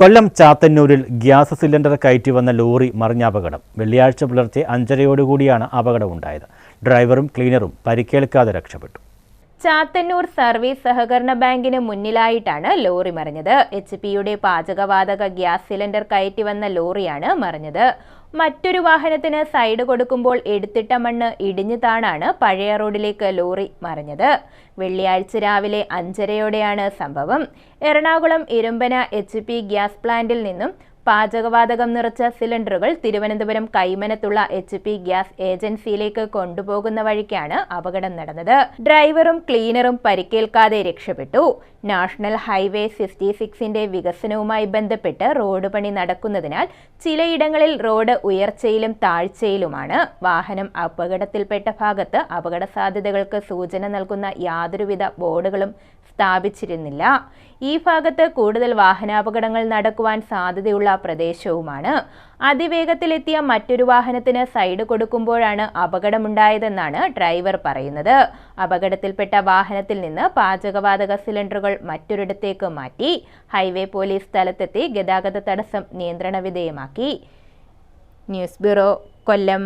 കൊല്ലം ചാത്തന്നൂരിൽ gas cylinder കയറ്റി വന്ന lorry മറിഞ്ഞ അപകടം. വെള്ളിയാഴ്ച പുലർച്ചെ അഞ്ചരയോടുകൂടിയാണ് അപകടമുണ്ടായത്. ഡ്രൈവറും ക്ലീനറും പരിക്കേൽക്കാതെ രക്ഷപ്പെട്ടു. ചാത്തന്നൂർ സർവീസ് സഹകരണ ബാങ്കിന് മുന്നിലായിട്ടാണ് ലോറി മറിഞ്ഞത്. എച്ച് പിയുടെ പാചകവാതക ഗ്യാസ് സിലിണ്ടർ കയറ്റി വന്ന ലോറിയാണ് മറിഞ്ഞത്. മറ്റൊരു വാഹനത്തിന് സൈഡ് കൊടുക്കുമ്പോൾ എടുത്തിട്ട മണ്ണ് ഇടിഞ്ഞു താണാണ് പഴയ റോഡിലേക്ക് ലോറി മറിഞ്ഞത്. വെള്ളിയാഴ്ച രാവിലെ അഞ്ചരയോടെയാണ് സംഭവം. Ernakulam Irumpanam H P gas പ്ലാന്റിൽ നിന്നും പാചകവാതകം നിറച്ച സിലിണ്ടറുകൾ തിരുവനന്തപുരം കൈമനത്തുള്ള എച്ച് പി ഗ്യാസ് ഏജൻസിയിലേക്ക് കൊണ്ടുപോകുന്ന വഴിക്കാണ് അപകടം നടന്നത്. ഡ്രൈവറും ക്ലീനറും പരിക്കേൽക്കാതെ രക്ഷപ്പെട്ടു. നാഷണൽ ഹൈവേ ഫിഫ്റ്റി സിക്സിന്റെ വികസനവുമായി ബന്ധപ്പെട്ട് റോഡ് പണി നടക്കുന്നതിനാൽ ചിലയിടങ്ങളിൽ റോഡ് ഉയർച്ചയിലും താഴ്ചയിലുമാണ് വാഹനം അപകടത്തിൽപ്പെട്ട ഭാഗത്ത് അപകട സാധ്യതകൾക്ക് സൂചന നൽകുന്ന യാതൊരുവിധ ബോർഡുകളും സ്ഥാപിച്ചിരുന്നില്ല. ഈ ഭാഗത്ത് കൂടുതൽ വാഹനാപകടങ്ങൾ നടക്കുവാൻ സാധ്യതയുള്ള പ്രദേശവുമാണ്. അതിവേഗത്തിലെത്തിയ മറ്റൊരു വാഹനത്തിന് സൈഡ് കൊടുക്കുമ്പോഴാണ് അപകടമുണ്ടായതെന്നാണ് ഡ്രൈവർ പറയുന്നത്. അപകടത്തിൽപ്പെട്ട വാഹനത്തിൽ നിന്ന് പാചകവാതക സിലിണ്ടറുകൾ മറ്റൊരിടത്തേക്ക് മാറ്റി ഹൈവേ പോലീസ് സ്ഥലത്തെത്തി ഗതാഗത തടസ്സം നിയന്ത്രണ വിധേയമാക്കി. News bureau Kollam.